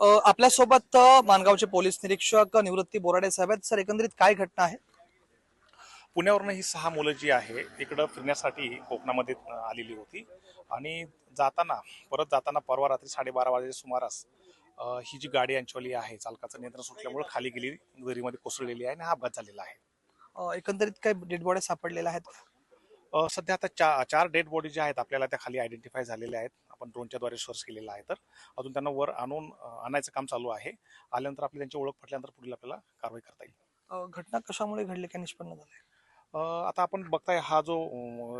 आपल्यासोबत अ, माणगावचे पोलीस निरीक्षक निवृत्ती बोराडे साहेब आहेत. सर एकंदरीत काय घटना आहे? पुण्यावरनं ही सहा मुलं जी आहे इकडं फिरण्यासाठी कोकणामध्ये आलेली होती. आणि जाताना परत जाताना परवा रात्री साडेबारा वाजेच्या सुमारास ही जी गाडी यांच्यावाली आहे चालकाचं नियंत्रण सुटल्यामुळे खाली गेली दरीमध्ये कोसळलेली आहे आणि हा अपघात झालेला आहे. एकंदरीत काय डेड बॉडी सापडलेल्या आहेत? सध्या आता चा चार डेड बॉडी ज्या आहेत आपल्याला त्या खाली आयडेंटिफाय झालेल्या आहेत. आपण ड्रोनच्या द्वारे सोर्स केलेला आहे तर. अजून त्यांना वर आणून आणायचं काम चालू आहे. आल्यानंतर आपली त्यांची ओळख पटल्यानंतर पुढील आपल्याला कारवाई करता येईल. घटना कशामुळे घडली काय निष्पन्न झाले आता आपण बघताय हा जो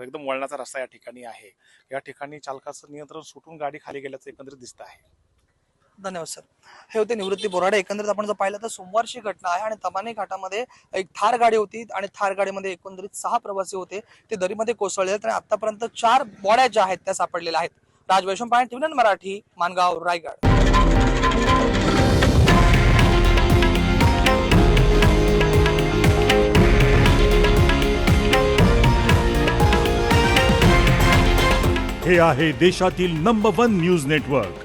एकदम वळणाचा रस्ता या ठिकाणी आहे. या ठिकाणी चालकाचं नियंत्रण सुटून गाडी खाली गेल्याचं एकंदरीत दिसत आहे. धन्यवाद सर. हे होते निवृत्ती बोराडे. एकंदरीत आपण जर पाहिलं तर सोमवारची घटना आहे आणि तमाने घाटामध्ये एक थार गाडी होती आणि थार गाडीमध्ये एकंदरीत सहा प्रवासी होते. ते दरीमध्ये कोसळले आहेत आणि आतापर्यंत चार बॉड्या ज्या आहेत त्या सापडलेल्या आहेत. राजवैशम पाणी टीव्ही मराठी मानगाव रायगड. हे आहे देशातील नंबर वन न्यूज नेटवर्क